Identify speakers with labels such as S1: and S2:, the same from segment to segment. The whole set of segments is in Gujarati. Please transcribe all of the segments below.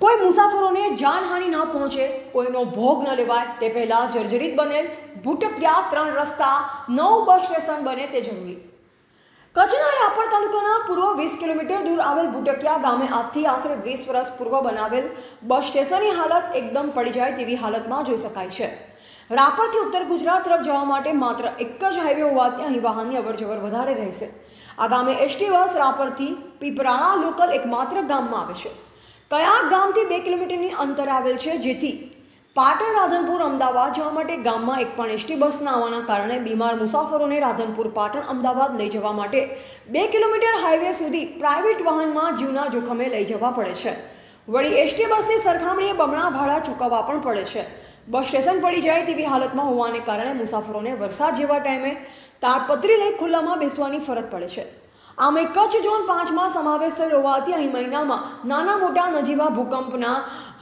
S1: કોઈ મુસાફરોને જાનહાનિ ન પહોંચે, કોઈનો ભોગ ન લેવાય, તે પહેલાં જર્જરિત બનેલ, ભૂટકિયા ત્રણ રસ્તા, નવ બસ સ્ટેશન બને તે જરૂરી. કચ્છના રાપર તાલુકાના પૂર્વ વીસ કિલોમીટર દૂર આવેલ ભૂટકિયા ગામે આજથી આશરે વીસ વર્ષ પૂર્વ બનાવેલ બસ સ્ટેશનની હાલત એકદમ પડી જાય તેવી હાલતમાં જોઈ શકાય છે. રાપરથી ઉત્તર ગુજરાત તરફ જવા માટે માત્ર એક જ હાઈવે હોવાથી અહીં વાહનની અવરજવર વધારે રહેશે. આ ગામે એસટી બસ રાપરથી પીપરાણા લોકલ એકમાત્ર ગામમાં આવે છે. કયા ગામથી બે કિલોમીટરની અંતર આવેલ છે? જેથી પાટણ, રાધનપુર, અમદાવાદ જવા માટે ગામમાં એક પણ એસટી બસ ના આવવાના કારણે બીમાર મુસાફરોને રાધનપુર, પાટણ, અમદાવાદ લઈ જવા માટે બે કિલોમીટર હાઈવે સુધી પ્રાઇવેટ વાહનમાં જીવના જોખમે લઈ જવા પડે છે. વળી એસટી બસની સરખામણીએ બમણા ભાડા ચૂકવવા પણ પડે છે. બસ સ્ટેશન પડી જાય તેવી હાલતમાં હોવાને કારણે મુસાફરોને વરસાદ જેવા ટાઈમે તાડપત્રી લઈ ખુલ્લામાં બેસવાની ફરજ પડે છે. આમ કચ્છ ઝોન પાંચમાં સમાવેશ થયો હોવાથી અહીં મહિનામાં નાના મોટા નજીવા ભૂકંપના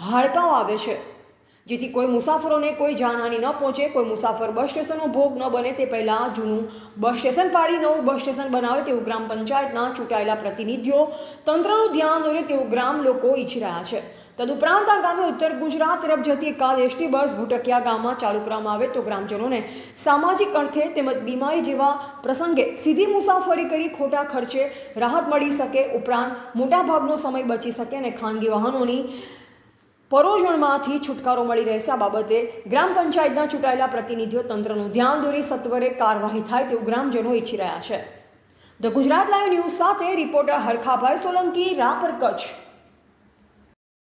S1: હાડકાઓ આવે છે. જેથી કોઈ મુસાફરોને કોઈ જાનહાની ન પહોંચે, કોઈ મુસાફર બસ સ્ટેશનનો ભોગ ન બને તે પહેલાં જૂનું બસ સ્ટેશન પાડી નવું બસ સ્ટેશન બનાવે તેવું ગ્રામ પંચાયતના ચૂંટાયેલા પ્રતિનિધિઓ તંત્રનું ધ્યાન દોરે તેવું ગ્રામ લોકો ઈચ્છી રહ્યા છે. તદુપરાંત આ ગામે ઉત્તર ગુજરાત તરફ જતી એકાદ એસટી બસ ભૂટકિયા ગામમાં ચાલુ કરવામાં આવે તો ગ્રામજનોને સામાજિક અર્થે તેમજ બીમારી જેવા પ્રસંગે સીધી મુસાફરી કરી ખોટા ખર્ચે રાહત મળી શકે. ઉપરાંત મોટાભાગનો સમય બચી શકે અને ખાનગી વાહનોની પરોજણમાંથી છુટકારો મળી રહેશે. આ બાબતે ગ્રામ પંચાયતના ચૂંટાયેલા પ્રતિનિધિઓ તંત્રનું ધ્યાન દોરી સત્વરે કાર્યવાહી થાય તેવું ગ્રામજનો ઈચ્છી રહ્યા છે. ધ ગુજરાત લાઈવ ન્યૂઝ સાથે રિપોર્ટર હરખાભાઈ સોલંકી, રાપર કચ્છ.